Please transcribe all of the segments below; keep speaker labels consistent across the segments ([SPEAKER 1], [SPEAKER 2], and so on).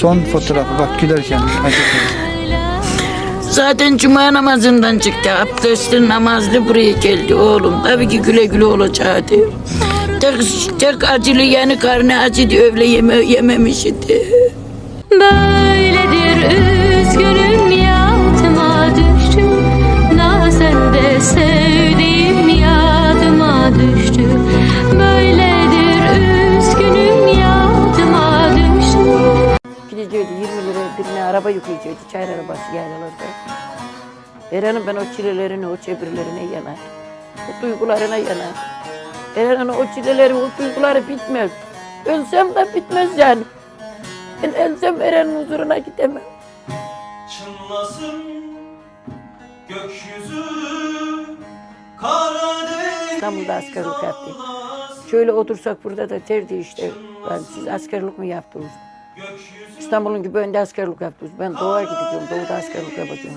[SPEAKER 1] Son fotoğrafı bak gülerken.
[SPEAKER 2] Zaten cuma namazından çıktı. Abdestli namazlı buraya geldi oğlum. Tabii ki güle güle olacaktı. Tek, tek acılı yani karnı acıydı öyle yeme, yememiş idi.
[SPEAKER 3] Böyledir üzgünüm yadıma düştü Nazen de
[SPEAKER 2] Gidecekti 20 lira birine araba yükleyecekti. Çayır arabası yaylalarda. Eren'in ben o çilelerini, o çevirilerine yanar. O duygularına yanar. Eren'in o çileleri, o duyguları bitmez. Ölsem de bitmez yani. Ben ölsem Eren'in huzuruna gidemem.
[SPEAKER 4] Çınlasın gökyüzü Karadeniz
[SPEAKER 2] İstanbul'da askerlik yaptı. Şöyle otursak burada da derdi işte. Ben, siz askerlik mi yaptınız? İstanbul'un gibi önde askerlik yaptınız. Ben doğuya gideceğim, doğuda askerlik yapacağım.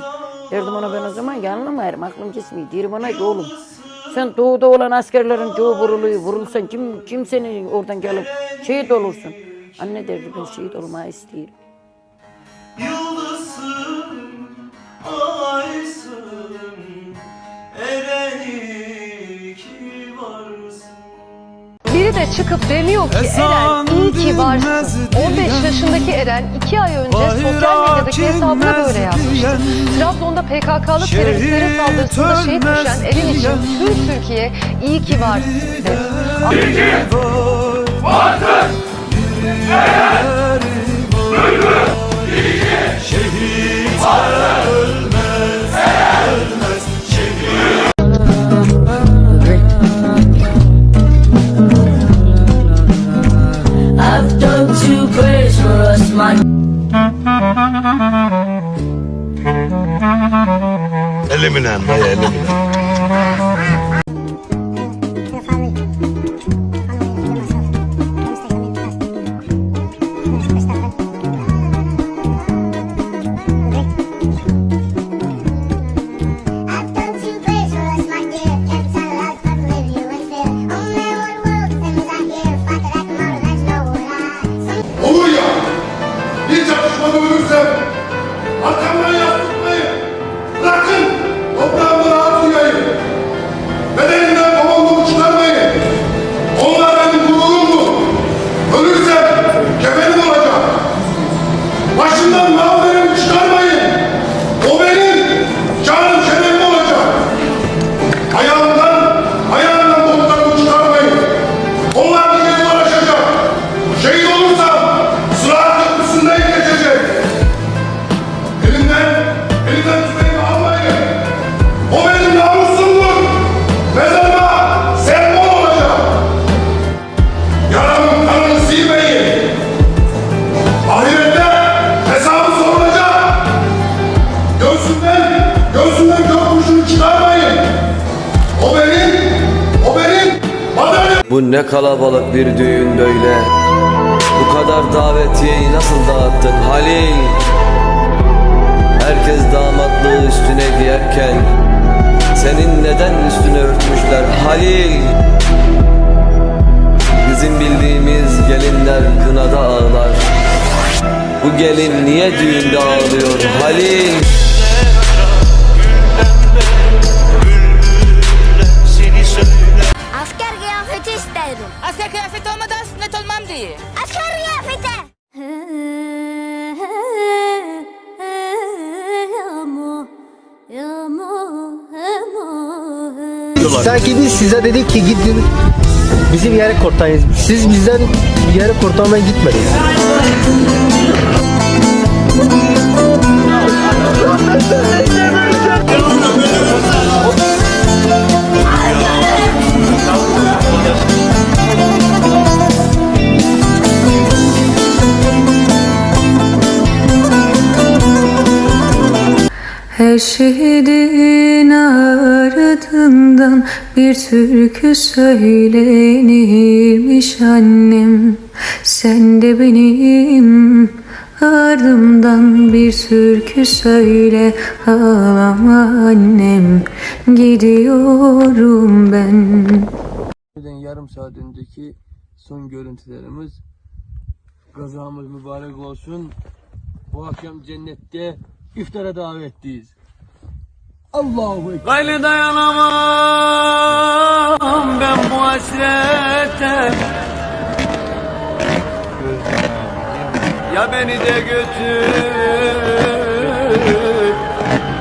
[SPEAKER 2] Derdim ona ben o zaman yanılmayarım, aklım kesmiyor. Diyorum ona ki oğlum, sen doğuda olan askerlerin çoğu vuruluyor, vurulsan kim, kim seni oradan gelip şehit olursun? Anne derdi ben şehit olmayı istiyorum.
[SPEAKER 5] De çıkıp demiyor ki Eren iyi ki varsın. 15 yaşındaki Eren 2 ay önce sosyal medyadaki hesabına böyle yazmıştı. Trabzon'da PKK'lı teröristlerin saldırısında şehit düşen Eren için tüm Türkiye iyi ki varsın dedi.
[SPEAKER 6] I've
[SPEAKER 7] life.
[SPEAKER 8] Eliminate, eliminate. Bir çatışmada ölürsem arkamdan yas tutmayın. Bırakın, toprağımda rahat uyuyayım. Bedenimden komandomu çıkarmayın. Onlar benim gururumdu. Ölürsem kefenim olacak. Başımdan mağberimi
[SPEAKER 9] Bu ne kalabalık bir düğün böyle? Bu kadar davetiyeyi nasıl dağıttın Halil Herkes damatlığı üstüne giyerken Senin neden üstüne örtmüşler Halil Bizim bildiğimiz gelinler kınada ağlar Bu gelin niye düğünde ağlıyor Halil
[SPEAKER 7] Asker kıyafeti isterim.
[SPEAKER 3] Asker kıyafet olmadan sünnet olmam diye.
[SPEAKER 7] Asker kıyafeti.
[SPEAKER 10] Sanki biz size dedik ki gidin bizim yere kurtarın. Siz bizden bir yere kurtarmaya gitmediniz.
[SPEAKER 3] Her şehidin ardından bir türkü söylenirmiş annem Sen de benim ardımdan bir türkü söyle ağlama annem Gidiyorum ben
[SPEAKER 10] Yarım saat önceki son görüntülerimiz
[SPEAKER 11] Gazamız mübarek olsun. Bu akşam cennette iftara davetliyiz. Allahu Ekber. Gayrı dayanamam ben bu hasrete. Ya beni de götür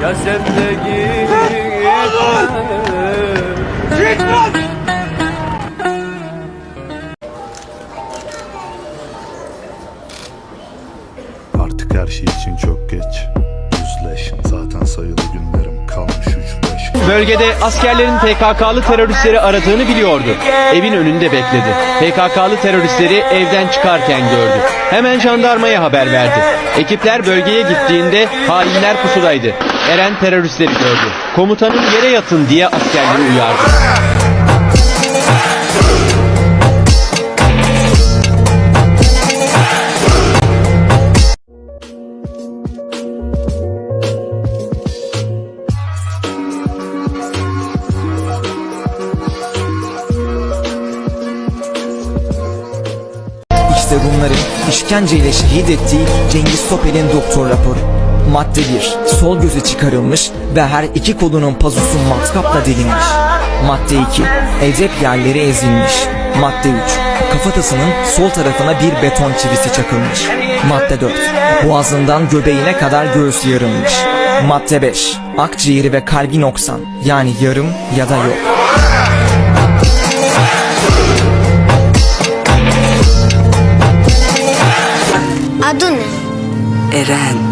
[SPEAKER 11] Ya sen de git
[SPEAKER 12] Artık
[SPEAKER 13] Bölgede askerlerin PKK'lı teröristleri aradığını biliyordu. Evin önünde bekledi. PKK'lı teröristleri evden çıkarken gördü. Hemen jandarmaya haber verdi. Ekipler bölgeye gittiğinde hainler pusudaydı. Eren teröristleri gördü. Komutanın yere yatın diye askerleri uyardı.
[SPEAKER 10] İşte Rumların işkenceyle şehit ettiği Cengiz Topel'in doktor raporu. Madde 1. Sol gözü çıkarılmış ve her iki kolunun pazusu matkapla delinmiş. Madde 2. Edep yerleri ezilmiş. Madde 3. Kafatasının sol tarafına bir beton çivisi çakılmış. Madde 4. Boğazından göbeğine kadar göğüs yarılmış. Madde 5. Akciğeri ve kalbi noksan yani yarım ya da yok.
[SPEAKER 7] Adı ne?
[SPEAKER 10] Eren.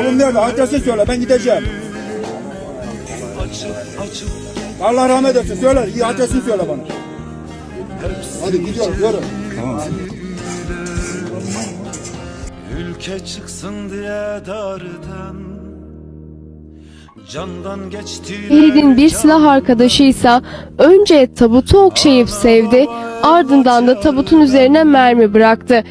[SPEAKER 8] Oğlum nerede? Adresi söyle ben gideceğim. Allah rahmet etsin söyle. iyi Adresini söyle bana. Hadi gidiyorum yürü.
[SPEAKER 12] Ülke çıksın diye dardan
[SPEAKER 14] Ferit'in bir silah arkadaşıysa önce tabutu okşayıp sevdi, ardından da tabutun üzerine mermi bıraktı.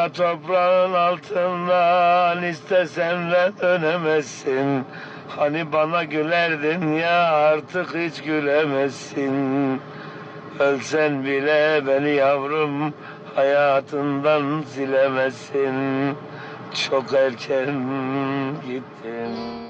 [SPEAKER 15] Kara toprağın altından istesen de dönemezsin. Hani bana gülerdin ya artık hiç gülemezsin. Ölsen bile beni yavrum hayatından silemezsin. Çok erken gittin.